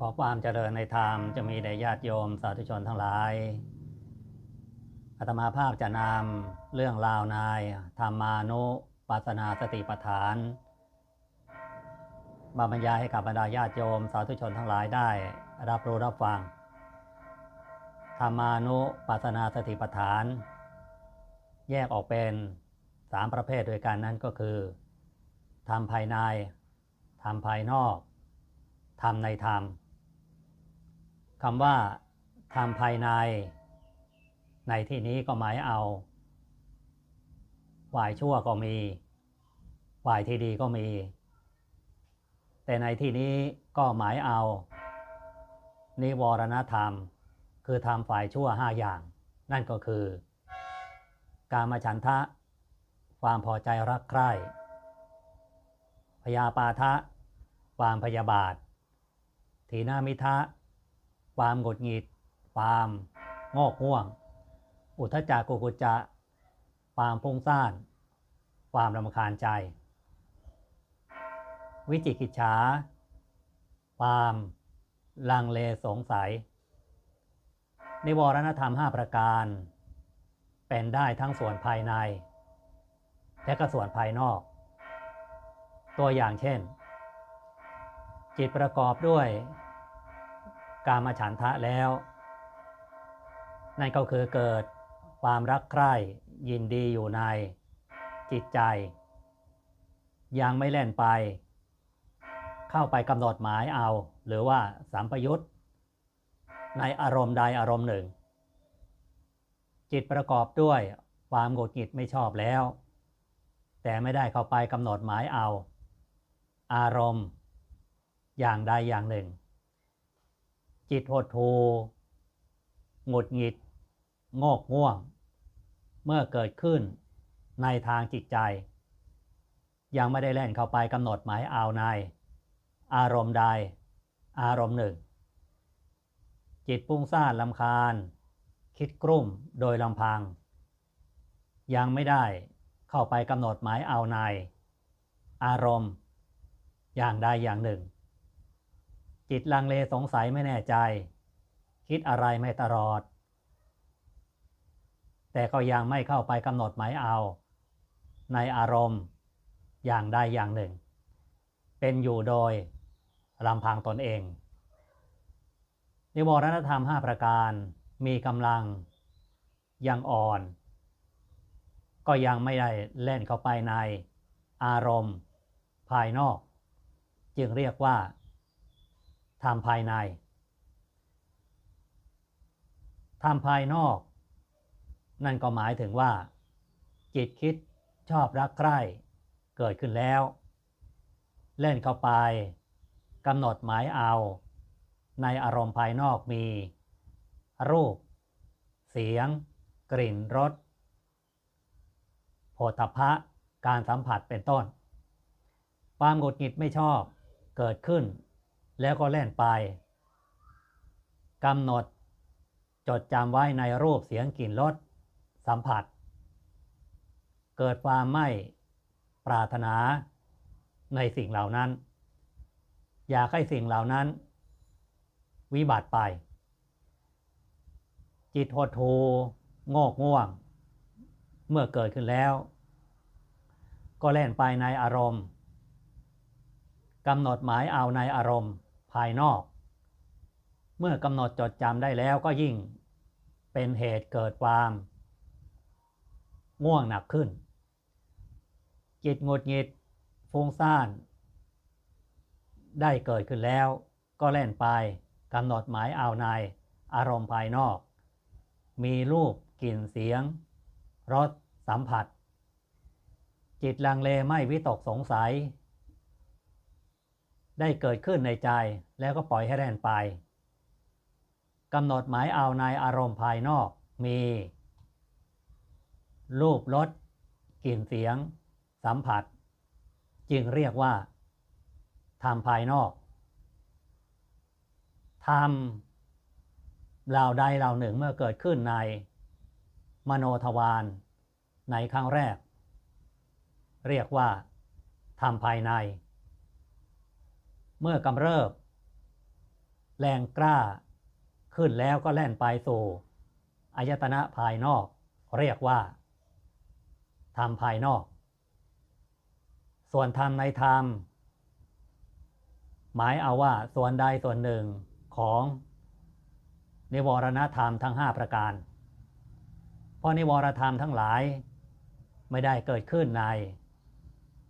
ขอความเจริญในธรรมจะมีแด่ญาติโยมสาธุชนทั้งหลาย อาตมาภาพจะนำเรื่องราวนายธรรมานุปัสสนาสติปัฏฐาน มาบรรยายให้กับบรรดาญาติโยมสาธุชนทั้งหลายได้รับรู้รับฟัง ธรรมานุปัสสนาสติปัฏฐาน แยกออกเป็นสามประเภทโดยกันนั้นก็คือธรรมภายในธรรมภายนอกธรรมในธรรม คำว่าธรรมภายใน ในที่นี้ก็หมายเอาฝ่ายชั่วก็มี ฝ่ายที่ดีก็มี แต่ในที่นี้ก็หมายเอา นิวรณธรรม คือทำฝ่ายชั่วห้าอย่าง นั่นก็คือ การมาฉันทะ ความพอใจรักใคร่พยาปาทะ ความพยาบาททีนามิทะ ความหงุดหงิด ความงอกง่วง อุทจักกุกุจจะ ความพุ่งซ่าน ความรำคาญใจ วิจิกิจฉา ความลังเลสงสัย นิวรณธรรม 5 ประการ เป็นได้ทั้งส่วนภายใน และก็ส่วนภายนอก ตัวอย่างเช่น จิตประกอบด้วย กามฉันทะแล้ว นั่นก็คือเกิดความรักใคร่ยินดีอยู่ในจิตใจ ยังไม่เล่นไป เข้าไปกำหนดหมายเอา หรือว่าสัมปยุตในอารมณ์ใดอารมณ์หนึ่ง จิตประกอบด้วยความโกรธหงิดไม่ชอบแล้ว แต่ไม่ได้เข้าไปกำหนดหมายเอา อารมณ์ อย่างใดอย่างหนึ่ง จิตหดหูหงุดหงิด งอกง่วง เมื่อเกิดขึ้นในทางจิตใจ ยังไม่ได้เล่นเข้าไปกำหนดหมายเอาใน อารมณ์ใด อารมณ์หนึ่ง จิตปุ้งซ่านลำคาญ คิดกรุ่มโดยลำพัง ยังไม่ได้เข้าไปกำหนดหมายเอาใน อารมณ์ อย่างใดอย่างหนึ่ง จิตลังเลสงสัยไม่แน่ใจ คิดอะไรไม่ตลอด แต่ก็ยังไม่เข้าไปกำหนดหมายเอา ในอารมณ์อย่างใดอย่างหนึ่ง เป็นอยู่โดยลำพังตนเอง นิวรณธรรม 5 ประการมีกำลังยังอ่อน ก็ยังไม่ได้เล่นเข้าไปในอารมณ์ภายนอก จึงเรียกว่า ทำภายในทำภายนอก นั่นก็หมายถึงว่า จิตคิดชอบรักใคร่เกิดขึ้นแล้ว เล่นเข้าไปกำหนดหมายเอา ในอารมณ์ภายนอกมี รูป เสียง กลิ่นรสโผฏฐะการสัมผัสเป็นต้น ความหงุดหงิดไม่ชอบเกิดขึ้น แล้วก็เล่นไปกำหนด จดจำไว้ในรูปเสียงกลิ่นรสสัมผัส เกิดความไม่ปรารถนาในสิ่งเหล่านั้น อยากให้สิ่งเหล่านั้น วิบัติไป จิตหดหูโงกง่วง เมื่อเกิดขึ้นแล้ว ก็เล่นไปในอารมณ์กำหนดหมายเอาในอารมณ์ายนอก เมื่อกำหนดจดจำได้แล้วก็ยิ่งเป็นเหตุเกิดความง่วงหนักขึ้น จิตงดหงิดฟุ้งซ่าน ได้เกิดขึ้นแล้ว ก็เล่นไปกำหนดหมายเอาในอารมณ์ภายนอก มีรูปกลิ่นเสียงรสสัมผัส จิตลังเลไม่วิตกสงสัย ได้เกิดขึ้นในใจแล้วก็ปล่อยให้แล่นไปกำหนดหมายเอาในอารมณ์ภายนอกมี รูปรสกลิ่นเสียง สัมผัส จึงเรียกว่าธรรมภายนอกธรรมเหล่าใดเหล่าหนึ่งเมื่อเกิดขึ้นใน มโนทวารในครั้งแรก เรียกว่าธรรมภายใน มื่อกำเริบ แรงกล้า ขึ้นแล้วก็แล่นไปสู่อายตนะภายนอก เรียกว่าธรรมภายนอก ส่วนธรรมในธรรม หมายเอาว่าส่วนใดส่วนหนึ่งของนิวรณธรรมทั้ง 5 ประการ เพราะนิวรธรรมทั้งหลายไม่ได้เกิดขึ้นใน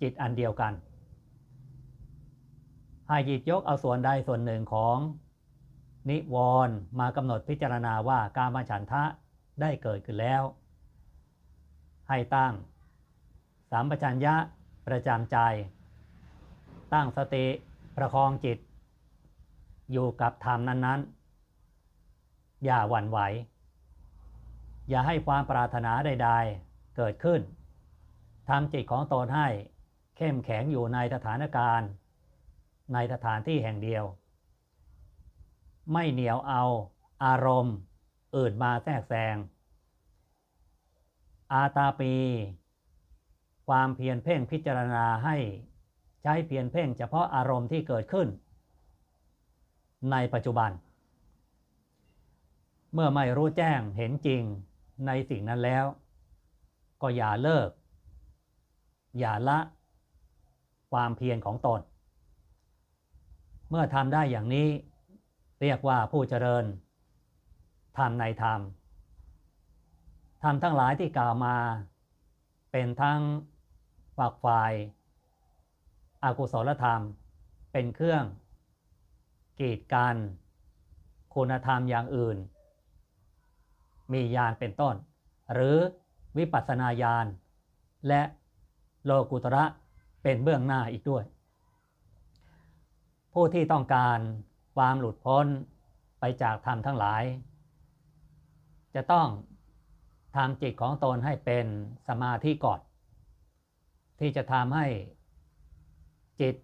จิตอันเดียวกัน ให้หยิบยกเอาส่วนใดส่วนหนึ่งของ นิวรณ์มากำหนดพิจารณาว่าการมาฉันทะได้เกิดขึ้นแล้ว ให้ตั้งสามปชัญญะประจำใจ ตั้งสติประคองจิต อยู่กับธรรมนั้นๆ อย่าหวั่นไหว อย่าให้ความปรารถนาใดๆเกิดขึ้นทำจิตของตนให้เข้มแข็งอยู่ในสถานการณ์ ในสถานที่แห่งเดียว ไม่เหนียวเอาอารมณ์อื่นมาแทรกแซง อาตาปี ความเพียรเพ่งพิจารณาให้ใช้เพียรเพ่งเฉพาะอารมณ์ที่เกิดขึ้น ในปัจจุบัน เมื่อไม่รู้แจ้งเห็นจริงในสิ่งนั้นแล้ว ก็อย่าเลิก อย่าละความเพียรของตน เมื่อทำได้อย่างนี้เรียกว่าผู้เจริญทำในธรรมทำทั้งหลายที่กล่าวมา เป็นทั้งฝักฝ่ายอากุศลธรรม เป็นเครื่องกีดกันคุณธรรมอย่างอื่น มีญาณเป็นต้น หรือวิปัสสนาญาณและโลกุตระเป็นเบื้องหน้าอีกด้วย ผู้ที่ต้องการความหลุดพ้นไปจากธรรมทั้งหลาย จะต้องทำจิตของตนให้เป็นสมาธิก่อน ที่จะทำให้จิต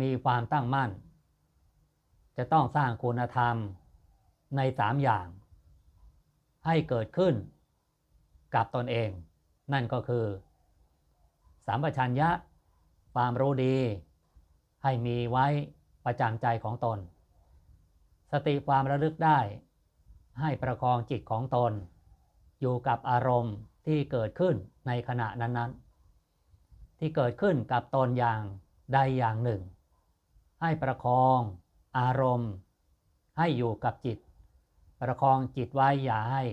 มีความตั้งมั่น จะต้องสร้างคุณธรรมในสามอย่าง ให้เกิดขึ้นกับตนเอง นั่นก็คือ สามปชัญญะความรู้ดี ให้มีไว้ ประจำใจของตน สติความระลึกได้ ให้ประคองจิตของตน อยู่กับอารมณ์ที่เกิดขึ้นในขณะนั้นๆ ที่เกิดขึ้นกับตนอย่างใดอย่างหนึ่ง ให้ประคองอารมณ์ ให้อยู่กับจิต ประคองจิตไว้อย่าให้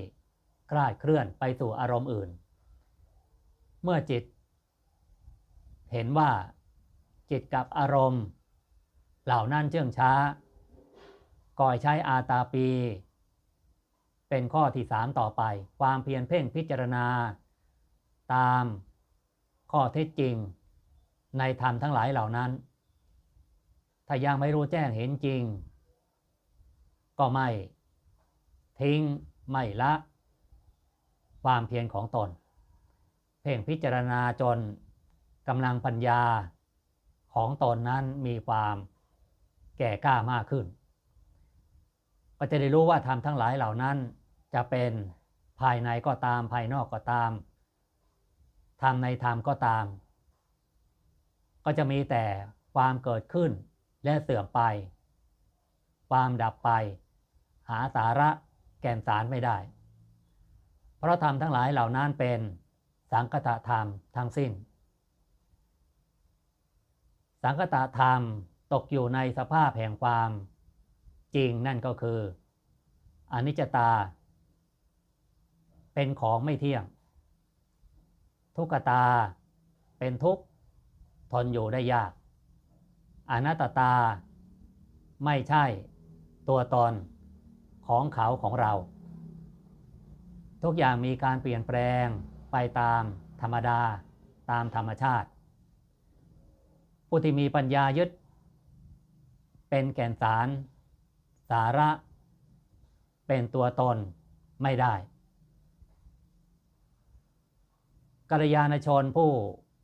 คลาดเคลื่อนไปสู่อารมณ์อื่น เมื่อจิต เห็นว่าจิตกับอารมณ์ เหล่านั้นเชื่องช้า ก่อยใช้อาตาปี เป็นข้อที่สามต่อไป ความเพียรเพ่งพิจารณา ตามข้อเท็จจริง ในธรรมทั้งหลายเหล่านั้น ถ้ายังไม่รู้แจ้งเห็นจริง ก็ไม่ ทิ้งไม่ละ ความเพียรของตน เพ่งพิจารณาจนกำลังปัญญาของตนนั้นมีความ แก่กล้ามากขึ้น ก็จะได้รู้ว่าธรรมทั้งหลายเหล่านั้นจะเป็นภายในก็ตามภายนอกก็ตามธรรมในธรรมก็ตาม ก็จะมีแต่ความเกิดขึ้นและเสื่อมไป ความดับไป หาสาระแก่นสารไม่ได้ เพราะธรรมทั้งหลายเหล่านั้นเป็นสังคตธรรมทั้งสิ้น สังคตธรรม ตกอยู่ในสภาพแห่งความจริงนั่นก็คืออนิจจตา เป็นของไม่เที่ยง ทุกตาเป็นทุกข์ทนอยู่ได้ยาก อนัตตาไม่ใช่ตัวตนของเขาของเรา ทุกอย่างมีการเปลี่ยนแปลงไปตามธรรมดาตามธรรมชาติ ผู้ที่มีปัญญายึด เป็นแก่นสาร สาระ เป็นตัวตนไม่ได้กัลยาณชนผู้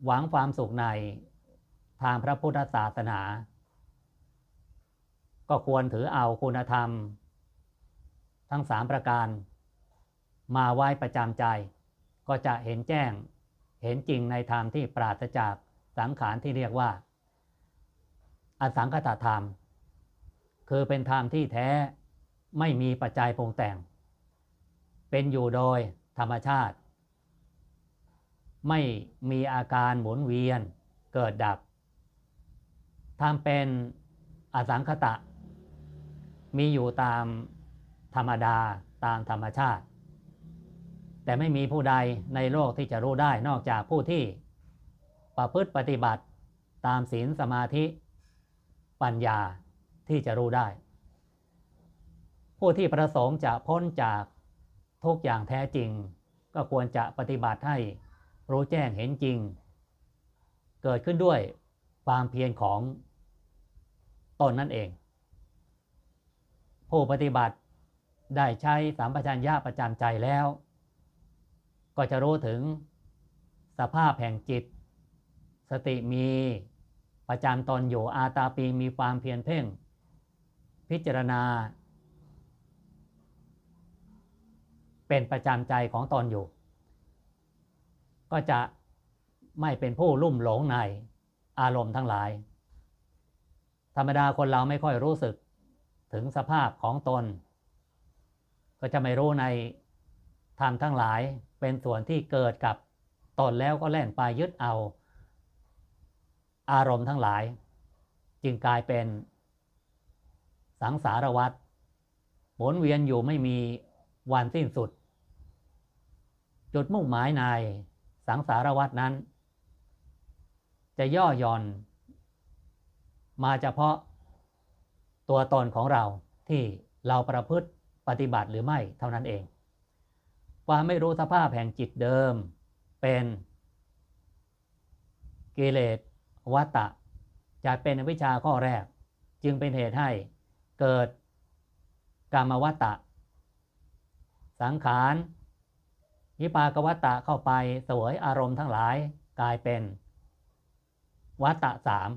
หวังความสุขในทางพระพุทธศาสนา ก็ควรถือเอาคุณธรรม ทั้งสามประการ มาไว้ประจำใจ ก็จะเห็นแจ้งเห็นจริงในธรรมที่ปราศจากสังขารที่เรียกว่า อสังคตธรรม คือเป็นธรรมที่แท้ไม่มีปัจจัยปรุงแต่ง เป็นอยู่โดยธรรมชาติ ไม่มีอาการหมุนเวียนเกิดดับทำเป็นอสังคตะ มีอยู่ตามธรรมดาตามธรรมชาติ แต่ไม่มีผู้ใดในโลกที่จะรู้ได้นอกจากผู้ที่ประพฤติปฏิบัติตามศีลสมาธิ ปัญญา ที่จะรู้ได้ ผู้ที่ประสงค์จะพ้นจากทุกอย่างแท้จริง ก็ควรจะปฏิบัติให้รู้แจ้งเห็นจริง เกิดขึ้นด้วยความเพียรของตนนั่นเอง ผู้ปฏิบัติได้ใช้สามปัญญาประจำใจแล้ว ก็จะรู้ถึงสภาพแห่งจิต สติมีประจำตนอยู่อาตาปีมีความเพียรเพ่ง พิจารณา เป็นประจำใจของตนอยู่ ก็จะไม่เป็นผู้ลุ่มหลงในอารมณ์ทั้งหลาย ธรรมดาคนเราไม่ค่อยรู้สึกถึงสภาพของตน ก็จะไม่รู้ในธรรมทั้งหลายเป็นส่วนที่เกิดกับตนแล้วก็แล่นไปยึดเอา อารมณ์ทั้งหลาย จึงกลายเป็น สังสารวัฏหมุนเวียนอยู่ไม่มีวันสิ้นสุด จุดมุ่งหมายในสังสารวัฏนั้น จะย่อหย่อน มาเฉพาะตัวตนของเราที่เราประพฤติปฏิบัติหรือไม่เท่านั้นเอง ความไม่รู้สภาพแห่งจิตเดิมเป็นกิเลสวัตตะจะเป็นวิชาข้อแรก จึงเป็นเหตุให้ เกิดกรรมวัตตะ สังขารวิปากวัตตะเข้าไปสวยอารมณ์ทั้งหลายกลายเป็นวัตตะสาม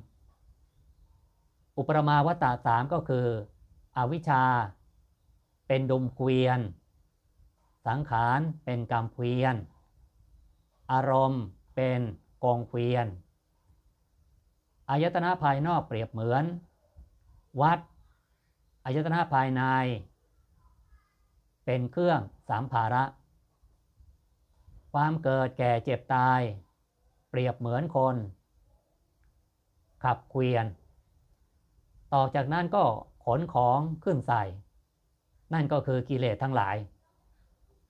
อุปมาวัตตะสามก็คืออวิชชา เป็นดุมเกวียน สังขารเป็นกรรมเกวียน อารมณ์เป็นกองเกวียนอายตนะภายนอกเปรียบเหมือน วัด อายตนะภายใน เป็นเครื่องสามภาระ ความเกิดแก่เจ็บตาย เปรียบเหมือนคน ขับเกวียน ต่อจากนั้นก็ขนของขึ้นใส่ นั่นก็คือกิเลสทั้งหลาย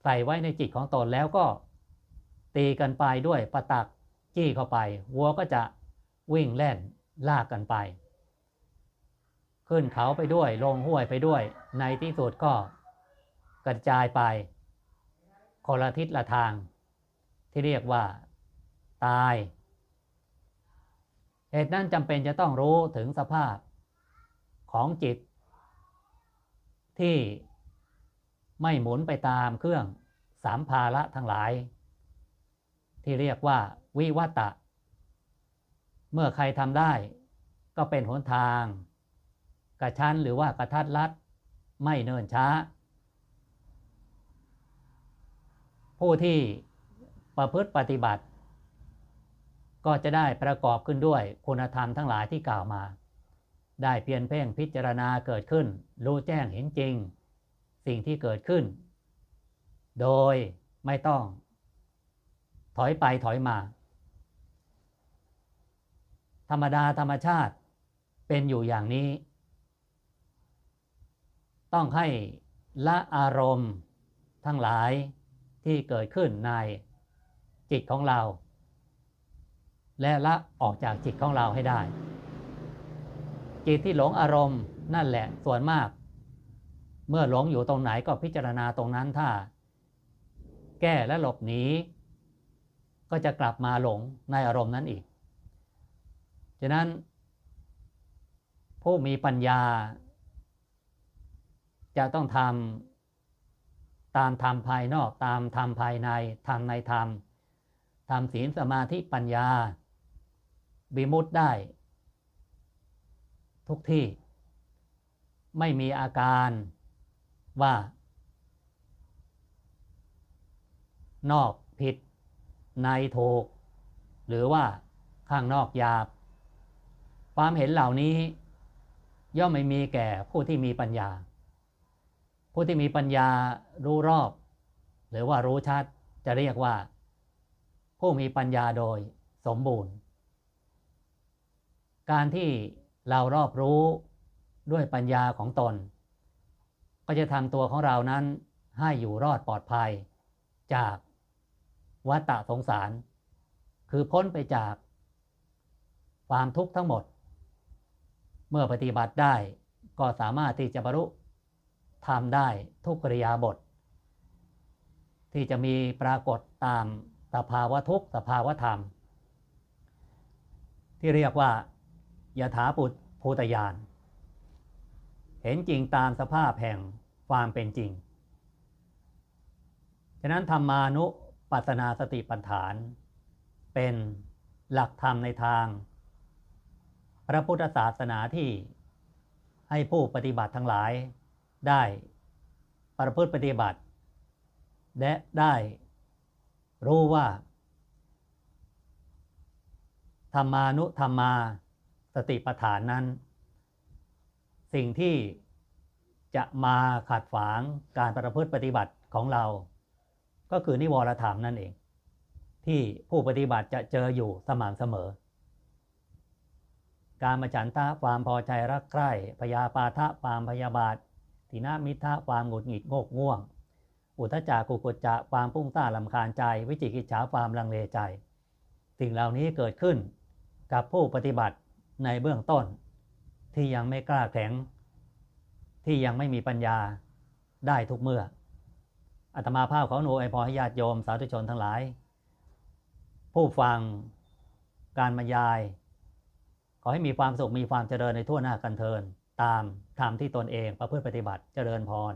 ใส่ไว้ในจิตของตนแล้วก็ ตีกันไปด้วยประตักจี้เข้าไป วัวก็จะวิ่งเล่นลากกันไป ขึ้นเขาไปด้วย ลงห้วยไปด้วย ในที่สุดก็กระจายไปคนละทิศละทาง ที่เรียกว่า ตาย เหตุนั้นจำเป็นจะต้องรู้ถึงสภาพของจิต ที่ไม่หมุนไปตามเครื่องสามภาระทั้งหลาย ที่เรียกว่าวิวัตะ เมื่อใครทำได้ก็เป็นหนทาง กระชั้นหรือว่ากระทัดรัดไม่เนินช้า ผู้ที่ประพฤติปฏิบัติ ก็จะได้ประกอบขึ้นด้วยคุณธรรมทั้งหลายที่กล่าวมา ได้เพียนเพ่งพิจารณาเกิดขึ้น รู้แจ้งเห็นจริง สิ่งที่เกิดขึ้น โดยไม่ต้อง ถอยไปถอยมา ธรรมดาธรรมชาติเป็นอยู่อย่างนี้ ต้องให้ละอารมณ์ทั้งหลายที่เกิดขึ้นในจิตของเรา และละออกจากจิตของเราให้ได้ จิตที่หลงอารมณ์นั่นแหละส่วนมาก เมื่อหลงอยู่ตรงไหนก็พิจารณาตรงนั้นถ้า แก้และหลบหนีก็จะกลับมาหลงในอารมณ์นั้นอีก ฉะนั้น ผู้มีปัญญา จะต้องทำตามธรรมภายนอกตามธรรมภายในธรรมในธรรมทำศีลสมาธิปัญญาบิมุตได้ ทุกที่ไม่มีอาการว่า นอกผิด ในถูก หรือว่าข้างนอกหยาบ ความเห็นเหล่านี้ย่อมไม่มีแก่ผู้ที่มีปัญญา ผู้ที่มีปัญญารู้รอบ หรือว่ารู้ชัดจะเรียกว่า ผู้มีปัญญาโดยสมบูรณ์ การที่เรารอบรู้ด้วยปัญญาของตน ก็จะทำตัวของเรานั้นให้อยู่รอดปลอดภัย จากวัฏฏะสงสาร คือพ้นไปจากความทุกข์ทั้งหมด เมื่อปฏิบัติได้ก็สามารถที่จะบรรลุ ทำได้ทุกกริยาบท ที่จะมีปรากฏตามสภาวะทุกสภาวะธรรม ที่เรียกว่ายถาปุตภูตยาน เห็นจริงตามสภาพแห่งความเป็นจริง ฉะนั้นธรรมานุปัสสนาสติปัฏฐาน เป็นหลักธรรมในทาง พระพุทธศาสนาที่ให้ผู้ปฏิบัติทั้งหลาย ได้ประพฤติปฏิบัติ และได้รู้ว่าธรรมานุธรรมาสติปัฏฐานนั้น สิ่งที่จะมาขัดฝางการประพฤติปฏิบัติของเรา ก็คือนิวรธรรมนั่นเอง ที่ผู้ปฏิบัติจะเจออยู่สม่ำเสมอ การมาฉันทะความพอใจรักใคร่พยาปาทะความพยาบาท ทินามิทะความหงุดหงิดโงกง่วง อุทจักกุกุจจะความพุ่งต้านลำคาญใจ วิจิกิจฉาความลังเลใจ สิ่งเหล่านี้เกิดขึ้นกับผู้ปฏิบัติในเบื้องต้น ที่ยังไม่กล้าแข็ง ที่ยังไม่มีปัญญาได้ทุกเมื่ออาตมาภาพของหนูไอพอให้ญาติโยมสาธุชนทั้งหลาย ผู้ฟังการบรรยาย ขอให้มีความสุขมีความเจริญในทั่วหน้ากันเทิน ตามธรรมที่ตนเองประพฤติปฏิบัติเจริญพร